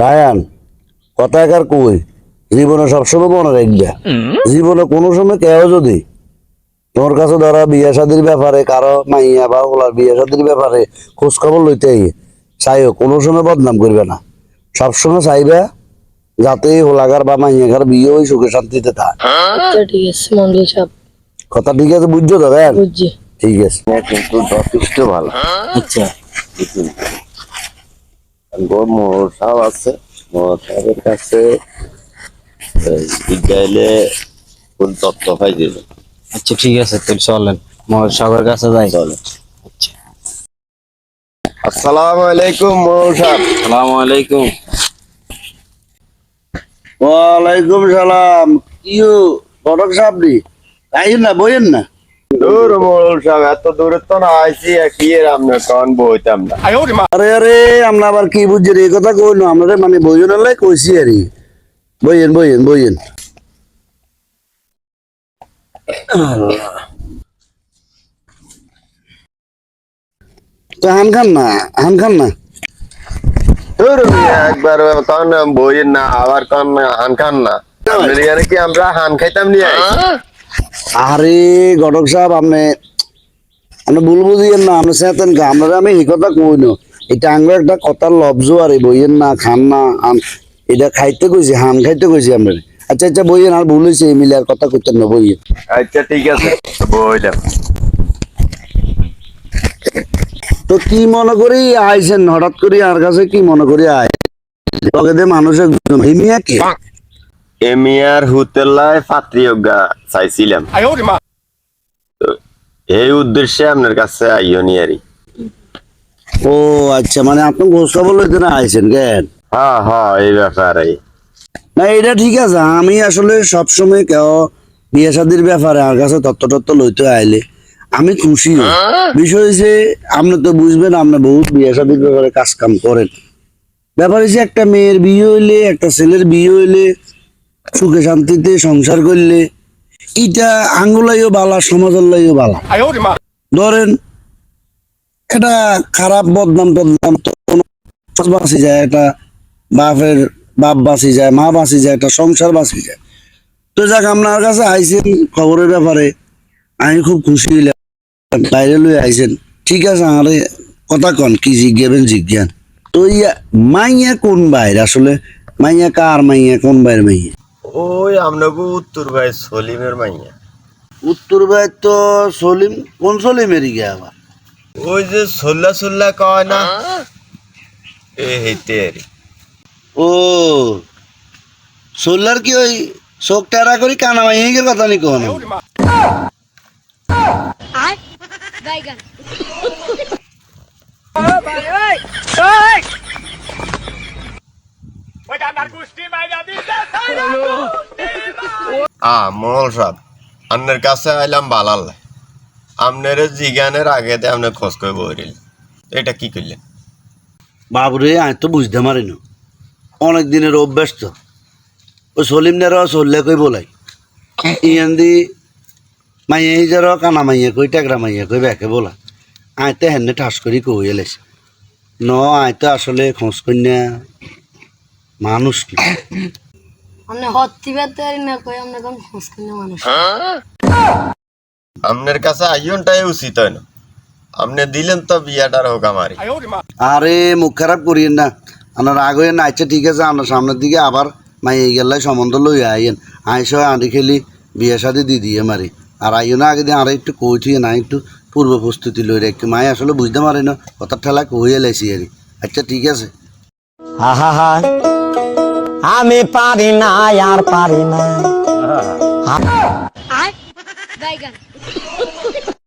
Ryan কথা একার কই? জীবনে সবসময় মনে রাখবে। জীবনে কোনো সময় কেউ যদি তোর কাছে ধরো বিয়ে শাদির ব্যাপারে কারও মাইয়া বা ওলার বিয়ে শাদির ব্যাপারে খোঁজ খবর লইতে আইয়ে চাইও কোনো সময় বদনাম করবে না। সবসময় চাইবে যাতে হোলাগার বা মাইয়াগার বিয়ে ওই সুখে শান্তিতে থাক। আচ্ছা ঠিক আছে মন্ডল সাহেব কথা ঠিক আছে বুঝছ তো রায়ান? বুঝছি। ঠিক আছে। কিন্তু যথেষ্ট ভালো। আচ্ছা। মোহর সাহেব আছে। মোহর সাহেবের কাছে গেলে কোন তথ্য পাই দিল আচ্ছা ঠিক আছে তাহলে চলেন। মহেশ সাগরের কাছে যাই। চলে আচ্ছা। আসসালামু আলাইকুম মোহর সাহেব আসসালামু আলাইকুম। ওয়ালাইকুম সালাম। কিউ বড়ক সাহেবনি আইন না বইয়েন না? দূর মোহর সাহেব এত দূরে তো না আইসি কি এর আমরা কন বইতাম না। আরে আরে। আমরা আবার কি বুঝছি এই কথা কইলো আমরা মানে বইয়েন লাই কইছি আরে বইয়েন বইয়েন বইয়েন। তো হান খান না? হান খান না? একবার কন বইয়ের না আবার কন হান খান না। কি আমরা হান খাইতাম নিয়ে? আরে ঘটক সাহেব আপনি আপনি ভুল বুঝিয়েন না আপনি চেতেন কা। আমরা আমি এই কথা কইনো এটা আঙ্গুর একটা কথার লব্জ আর বইয়েন না খান না আন এটা খাইতে কইছি হান খাইতে কইছি আমরা। আচ্ছা আচ্ছা বইয়েন আর ভুল হয়েছে মিলে আর কথা কইতেন না বইয়েন আচ্ছা ঠিক আছে বইলাম। তো কি মনে করি আইছেন হঠাৎ করে আর কাছে কি মনে করি আয় লগে দে মানুষের হিমিয়া কি? এমিয়ার হুতেলায় পাত্রিয়জ্ঞা চাইছিলাম। এই উদ্দেশ্যে আপনার কাছে আইও নি আরি ও আচ্ছা মানে আপনি গোসা বলে না আইছেন কেন? হ্যাঁ হ্যাঁ এই ব্যাপারে। না এটা ঠিক আছে। আমি আসলে সবসময় কেউ বিয়ে শাদির ব্যাপারে আমার কাছে তত্ত্ব তত্ত্ব লইতে আইলে আমি খুশি বিষয় হচ্ছে আপনি তো বুঝবেন আপনি বহুত বিয়ে শাদির ব্যাপারে কাজ কাম করেন। ব্যাপার হচ্ছে একটা মেয়ের বিয়ে হইলে একটা ছেলের বিয়ে হইলে সুখে শান্তিতে সংসার করলে এটা আঙ্গুলাইও বালা সমাজের লাইও বালা। ধরেন এটা খারাপ বদনাম টদনাম তো বাঁচি যায় এটা বাপের বাপ বাঁচি যায় মা বাঁচি যায় একটা সংসার বাঁচি যায়। তো যাক আপনার কাছে আইছেন খবরের ব্যাপারে। আমি খুব খুশি হইলাম। বাইরে লই আইছেন। ঠিক আছে আরে কথা কন কি জিজ্ঞাবেন জিজ্ঞান। তো ইয়া মাইয়া কোন বাইর আসলে? মাইয়া কার মাইয়া কোন বাইর মাইয়া? ওই আপনাকে উত্তর ভাই সলিমের মাইয়া। উত্তর বাইর তো সলিম কোন সলিমেরই গে আবার? ওই যে সোল্লা সোল্লা কয় না? এ হেতে আরি ও সোল্লার কি ওই চোখ টেরা করি কানা মাইয়ের কথা নি কোন বাইগান আ মহল সাহেব আপনার কাছে আইলাম বালাল। আপনার জিগানের আগে দিয়ে আপনি খোঁজ করে বইরিল এটা কি করলেন? বাবুরে আমি তো বুঝতে পারি না অনেক দিনের অভ্যাস তো ওই সলিম নের চললে কই বলাই? ইয়ান দি মাইয়া হিজার কানা মাইয়া কই টাকরা মাইয়া কই ব্যাকে বলা। আই তো হেনে ঠাস করি কই এলেছে। ন আই তো আসলে খোঁজ কন্যা মানুষ কি? আমরা হত্তি বেতে পারি না কই আমরা কোন খোঁজ কিনে মানুষ? আপনার কাছে আইয়নটাই উচিত হয় না। আপনি দিলেন তো বিয়াটার হোক আমারই আরে মুখ খারাপ করিয়েন না। আপনার আগে না আচ্ছা ঠিক আছে আপনার সামনের দিকে আবার মাইয়া গেলাই সম্বন্ধ লই আইয়েন। আইসো আঁটি খেলি বিয়ে সাথে দি দিয়ে মারি। আর আইও না আগে দিয়ে আর একটু কই থুয়ে না একটু পূর্ব প্রস্তুতি লই রাখি। মাই আসলে বুঝতে পারে না কথা ঠেলা কইয়ে লাইছি আরে। আচ্ছা ঠিক আছে। আহা আমি পারি না আর পারি না। বাইগান